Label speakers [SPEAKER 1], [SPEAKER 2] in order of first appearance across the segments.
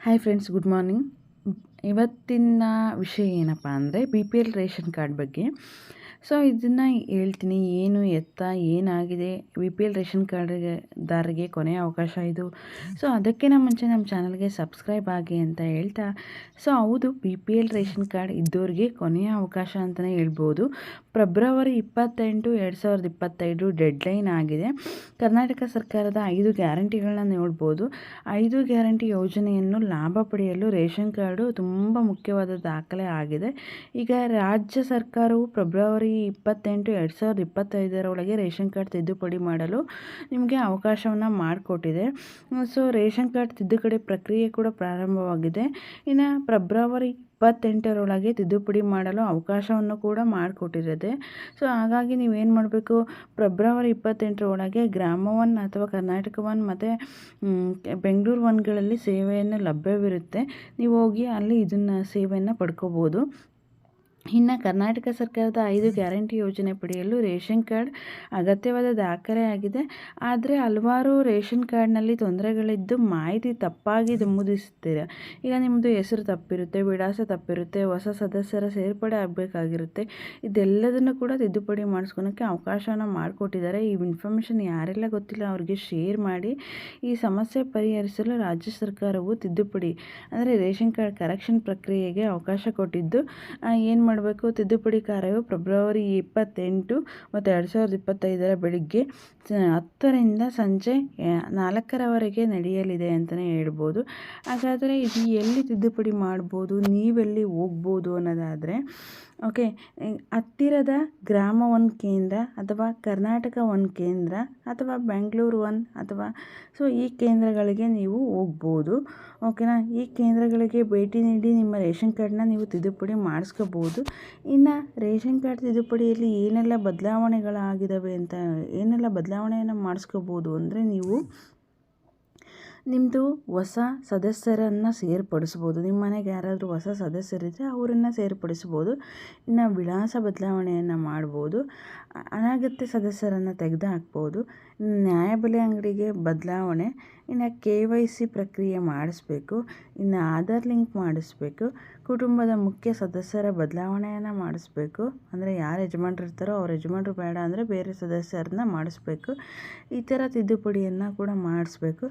[SPEAKER 1] Hi friends good morning ಇವತ್ತಿನ ವಿಷಯ ಏನಪ್ಪ ಅಂದರೆ B P L ration card ಬಗ್ಗೆ. ಸೊ ಇದನ್ನು ಹೇಳ್ತೀನಿ, ಏನು ಎತ್ತ, ಏನಾಗಿದೆ? ವಿ ಪಿ ಎಲ್ ರೇಷನ್ ಕಾರ್ಡ್ಗೆ ದಾರಿಗೆ ಕೊನೆಯ ಅವಕಾಶ ಇದು. ಸೊ ಅದಕ್ಕಿಂತ ಮುಂಚೆ ನಮ್ಮ ಚಾನಲ್ಗೆ ಸಬ್ಸ್ಕ್ರೈಬ್ ಆಗಿ ಅಂತ ಹೇಳ್ತಾ, ಸೊ ಹೌದು B P L ration card ಇದ್ದವ್ರಿಗೆ ಕೊನೆಯ ಅವಕಾಶ ಅಂತಲೇ ಹೇಳ್ಬೋದು. ಫೆಬ್ರವರಿ ಇಪ್ಪತ್ತೆಂಟು, ಎರಡು ಸಾವಿರದ ಇಪ್ಪತ್ತೈದು ಡೆಡ್ಲೈನ್ ಆಗಿದೆ. ಕರ್ನಾಟಕ ಸರ್ಕಾರದ ಐದು ಗ್ಯಾರಂಟಿಗಳನ್ನ ನೋಡ್ಬೋದು. ಐದು ಗ್ಯಾರಂಟಿ ಯೋಜನೆಯನ್ನು ಲಾಭ ಪಡೆಯಲು ರೇಷನ್ ಕಾರ್ಡು ತುಂಬ ಮುಖ್ಯವಾದ ದಾಖಲೆ ಆಗಿದೆ. ಈಗ ರಾಜ್ಯ ಸರ್ಕಾರವು ಫೆಬ್ರವರಿ ಇಪ್ಪತ್ತೆಂಟು, ಎರಡು ಸಾವಿರದ ಇಪ್ಪತ್ತೈದರ ಒಳಗೆ ರೇಷನ್ ಕಾರ್ಡ್ ತಿದ್ದುಪಡಿ ಮಾಡಲು ನಿಮಗೆ ಅವಕಾಶವನ್ನು ಮಾಡಿಕೊಟ್ಟಿದೆ. ಸೊ, ರೇಷನ್ ಕಾರ್ಡ್ ತಿದ್ದುಪಡಿ ಪ್ರಕ್ರಿಯೆ ಕೂಡ ಪ್ರಾರಂಭವಾಗಿದೆ. ಇನ್ನು ಫೆಬ್ರವರಿ ಇಪ್ಪತ್ತೆಂಟರೊಳಗೆ ತಿದ್ದುಪಡಿ ಮಾಡಲು ಅವಕಾಶವನ್ನು ಕೂಡ ಮಾಡಿಕೊಟ್ಟಿರುತ್ತೆ ಸೊ, ಹಾಗಾಗಿ ನೀವೇನು ಮಾಡಬೇಕು? ಫೆಬ್ರವರಿ ಇಪ್ಪತ್ತೆಂಟರ ಒಳಗೆ ಗ್ರಾಮ ಒನ್ ಅಥವಾ ಕರ್ನಾಟಕ ಒನ್ ಮತ್ತು ಬೆಂಗಳೂರು ಒನ್ಗಳಲ್ಲಿ ಸೇವೆಯನ್ನು ಲಭ್ಯವಿರುತ್ತೆ. ನೀವು ಹೋಗಿ ಅಲ್ಲಿ ಇದನ್ನು ಸೇವೆಯನ್ನು ಪಡ್ಕೋಬೋದು. ಇನ್ನು ಕರ್ನಾಟಕ ಸರ್ಕಾರದ ಐದು ಗ್ಯಾರಂಟಿ ಯೋಜನೆ ಪಡೆಯಲು ರೇಷನ್ ಕಾರ್ಡ್ ಅಗತ್ಯವಾದ ದಾಖಲೆ ಆಗಿದೆ. ಆದರೆ ಹಲವಾರು ರೇಷನ್ ಕಾರ್ಡ್ನಲ್ಲಿ ತೊಂದರೆಗಳಿದ್ದು ಮಾಹಿತಿ ತಪ್ಪಾಗಿ ನಮೂದಿಸ್ತೀರ ಈಗ ನಿಮ್ಮದು ಹೆಸರು ತಪ್ಪಿರುತ್ತೆ, ವಿಳಾಸ ತಪ್ಪಿರುತ್ತೆ, ಹೊಸ ಸದಸ್ಯರ ಸೇರ್ಪಡೆ ಆಗಬೇಕಾಗಿರುತ್ತೆ. ಇದೆಲ್ಲದನ್ನು ಕೂಡ ತಿದ್ದುಪಡಿ ಮಾಡಿಸ್ಕೊಳಕ್ಕೆ ಅವಕಾಶವನ್ನು ಮಾಡಿಕೊಟ್ಟಿದ್ದಾರೆ. ಈ ಇನ್ಫಾರ್ಮೇಷನ್ ಯಾರೆಲ್ಲ ಗೊತ್ತಿಲ್ಲ ಅವರಿಗೆ ಶೇರ್ ಮಾಡಿ. ಈ ಸಮಸ್ಯೆ ಪರಿಹರಿಸಲು ರಾಜ್ಯ ಸರ್ಕಾರವು ತಿದ್ದುಪಡಿ, ಅಂದರೆ ರೇಷನ್ ಕಾರ್ಡ್ ಕರೆಕ್ಷನ್ ಪ್ರಕ್ರಿಯೆಗೆ ಅವಕಾಶ ಕೊಟ್ಟಿದ್ದು ಏನು ಮಾಡಬೇಕು. ತಿದ್ದುಪಡಿ ಕಾರ್ಯವು ಫೆಬ್ರವರಿ ಇಪ್ಪತ್ತೆಂಟು ಮತ್ತು ಎರಡು ಸಾವಿರದ ಇಪ್ಪತ್ತೈದರ ಬೆಳಿಗ್ಗೆ ಹತ್ತರಿಂದ ಸಂಜೆ ನಾಲ್ಕರವರೆಗೆ ನಡೆಯಲಿದೆ ಅಂತಲೇ ಹೇಳ್ಬೋದು. ಹಾಗಾದರೆ ಇದು ಎಲ್ಲಿ ತಿದ್ದುಪಡಿ ಮಾಡ್ಬೋದು, ನೀವೆಲ್ಲಿ ಹೋಗ್ಬೋದು ಅನ್ನೋದಾದರೆ ಓಕೆ ಹತ್ತಿರದ ಗ್ರಾಮ ಒಂದು ಕೇಂದ್ರ ಅಥವಾ ಕರ್ನಾಟಕ ಒಂದು ಕೇಂದ್ರ ಅಥವಾ ಬೆಂಗಳೂರು ಒನ್ ಅಥವಾ, ಸೊ ಈ ಕೇಂದ್ರಗಳಿಗೆ ನೀವು ಹೋಗ್ಬೋದು. ಓಕೆನಾ? ಈ ಕೇಂದ್ರಗಳಿಗೆ ಭೇಟಿ ನೀಡಿ ನಿಮ್ಮ ರೇಷನ್ ಕಾರ್ಡನ್ನ ನೀವು ತಿದ್ದುಪಡಿ ಮಾಡಿಸ್ಕೋಬೋದು. ಇನ್ನು ರೇಷನ್ ಕಾರ್ಡ್ ತಿದ್ದುಪಡಿಯಲ್ಲಿ ಏನೆಲ್ಲ ಬದಲಾವಣೆಗಳಾಗಿದ್ದಾವೆ ಅಂತ, ಏನೆಲ್ಲ ಬದಲಾವಣೆಯನ್ನು ಮಾಡಿಸ್ಕೋಬೋದು ಅಂದರೆ ನೀವು ನಿಮ್ಮದು ಹೊಸ ಸದಸ್ಯರನ್ನು ಸೇರ್ಪಡಿಸ್ಬೋದು ನಿಮ್ಮ ಮನೆಗೆ ಯಾರಾದರೂ ಹೊಸ ಸದಸ್ಯರಿದ್ದರೆ ಅವರನ್ನು ಸೇರ್ಪಡಿಸ್ಬೋದು ಇನ್ನು ವಿಳಾಸ ಬದಲಾವಣೆಯನ್ನು ಮಾಡ್ಬೋದು. ಅನಗತ್ಯ ಸದಸ್ಯರನ್ನು ತೆಗೆದು ಹಾಕ್ಬೋದು ನ್ಯಾಯಬೆಲೆ ಅಂಗಡಿಗೆ ಬದಲಾವಣೆ, ಇನ್ನು ಕೆ ವೈ ಸಿ ಪ್ರಕ್ರಿಯೆ ಮಾಡಿಸ್ಬೇಕು, ಇನ್ನು ಆಧಾರ್ ಲಿಂಕ್ ಮಾಡಿಸ್ಬೇಕು, ಕುಟುಂಬದ ಮುಖ್ಯ ಸದಸ್ಯರ ಬದಲಾವಣೆಯನ್ನು ಮಾಡಿಸ್ಬೇಕು, ಅಂದರೆ ಯಾರು ಯಜಮಾನ್ರು ಇರ್ತಾರೋ ಅವ್ರ ಯಜಮಾನ್ರು ಬೇಡ ಅಂದರೆ ಬೇರೆ ಸದಸ್ಯರನ್ನ ಮಾಡಿಸ್ಬೇಕು, ಈ ಥರ ತಿದ್ದುಪಡಿಯನ್ನು ಕೂಡ ಮಾಡಿಸ್ಬೇಕು.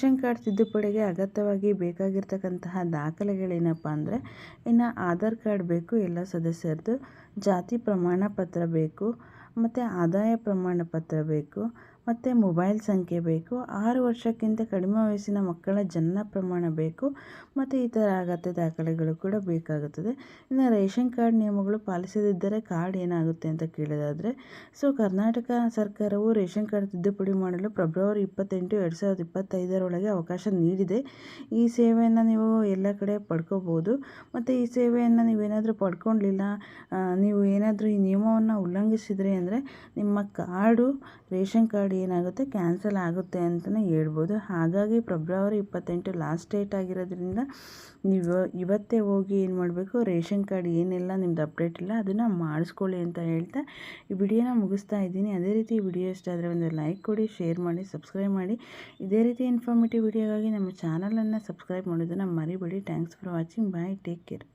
[SPEAKER 1] ರೇಷನ್ ಕಾರ್ಡ್ ತಿದ್ದುಪಡಿಗೆ ಅಗತ್ಯವಾಗಿ ಬೇಕಾಗಿರ್ತಕ್ಕಂತಹ ದಾಖಲೆಗಳೇನಪ್ಪ ಅಂದರೆ, ಇನ್ನು ಆಧಾರ್ ಕಾರ್ಡ್ ಬೇಕು, ಎಲ್ಲ ಸದಸ್ಯರದ್ದು ಜಾತಿ ಪ್ರಮಾಣ ಪತ್ರ ಬೇಕು, ಮತ್ತು ಆದಾಯ ಪ್ರಮಾಣ ಪತ್ರ ಬೇಕು ಮತ್ತು ಮೊಬೈಲ್ ಸಂಖ್ಯೆ ಬೇಕು. ಆರು ವರ್ಷಕ್ಕಿಂತ ಕಡಿಮೆ ವಯಸ್ಸಿನ ಮಕ್ಕಳ ಜನನ ಪ್ರಮಾಣ ಬೇಕು ಮತ್ತು ಈ ಥರ ಅಗತ್ಯ ದಾಖಲೆಗಳು ಕೂಡ ಬೇಕಾಗುತ್ತದೆ. ಇನ್ನು ರೇಷನ್ ಕಾರ್ಡ್ ನಿಯಮಗಳು ಪಾಲಿಸದಿದ್ದರೆ ಕಾರ್ಡ್ ಏನಾಗುತ್ತೆ ಅಂತ ಕೇಳೋದಾದರೆ, ಸೊ ಕರ್ನಾಟಕ ಸರ್ಕಾರವು ರೇಷನ್ ಕಾರ್ಡ್ ತಿದ್ದುಪಡಿ ಮಾಡಲು ಫೆಬ್ರವರಿ ಇಪ್ಪತ್ತೆಂಟು ಎರಡು ಸಾವಿರದ ಇಪ್ಪತ್ತೈದರೊಳಗೆ ಅವಕಾಶ ನೀಡಿದೆ. ಈ ಸೇವೆಯನ್ನು ನೀವು ಎಲ್ಲ ಕಡೆ ಪಡ್ಕೋಬೋದು. ಮತ್ತು ಈ ಸೇವೆಯನ್ನು ನೀವೇನಾದರೂ ಪಡ್ಕೊಂಡಿಲ್ಲ ನೀವು ಏನಾದರೂ ಈ ನಿಯಮವನ್ನು ಉಲ್ಲಂಘಿಸಿದ್ರೆ ಅಂದರೆ ನಿಮ್ಮ ಕಾರ್ಡು ರೇಷನ್ ಕಾರ್ಡ್ ಏನಾಗುತ್ತೆ? ಕ್ಯಾನ್ಸಲ್ ಆಗುತ್ತೆ ಅಂತಲೇ ಹೇಳ್ಬೋದು. ಹಾಗಾಗಿ ಫೆಬ್ರವರಿ ಇಪ್ಪತ್ತೆಂಟು ಲಾಸ್ಟ್ ಡೇಟ್ ಆಗಿರೋದ್ರಿಂದ ನೀವು ಇವತ್ತೇ ಹೋಗಿ ಏನು ಮಾಡಬೇಕು? ರೇಷನ್ ಕಾರ್ಡ್ ಏನೆಲ್ಲ ನಿಮ್ದು ಅಪ್ಡೇಟ್ ಇಲ್ಲ, ಅದನ್ನು ಮಾಡಿಸ್ಕೊಳ್ಳಿ ಅಂತ ಹೇಳ್ತಾ ಈ ವಿಡಿಯೋನ ಮುಗಿಸ್ತಾ ಇದ್ದೀನಿ. ಅದೇ ರೀತಿ ವಿಡಿಯೋ ಇಷ್ಟ ಆದರೆ ಒಂದು ಲೈಕ್ ಕೊಡಿ ಶೇರ್ ಮಾಡಿ ಸಬ್ಸ್ಕ್ರೈಬ್ ಮಾಡಿ. ಇದೇ ರೀತಿ ಇನ್ಫಾರ್ಮೇಟಿವ್ ವಿಡಿಯೋಗಾಗಿ ನಮ್ಮ ಚಾನಲನ್ನು ಸಬ್ಸ್ಕ್ರೈಬ್ ಮಾಡೋದನ್ನು ಮರಿಬೇಡಿ. Thanks for watching bye take care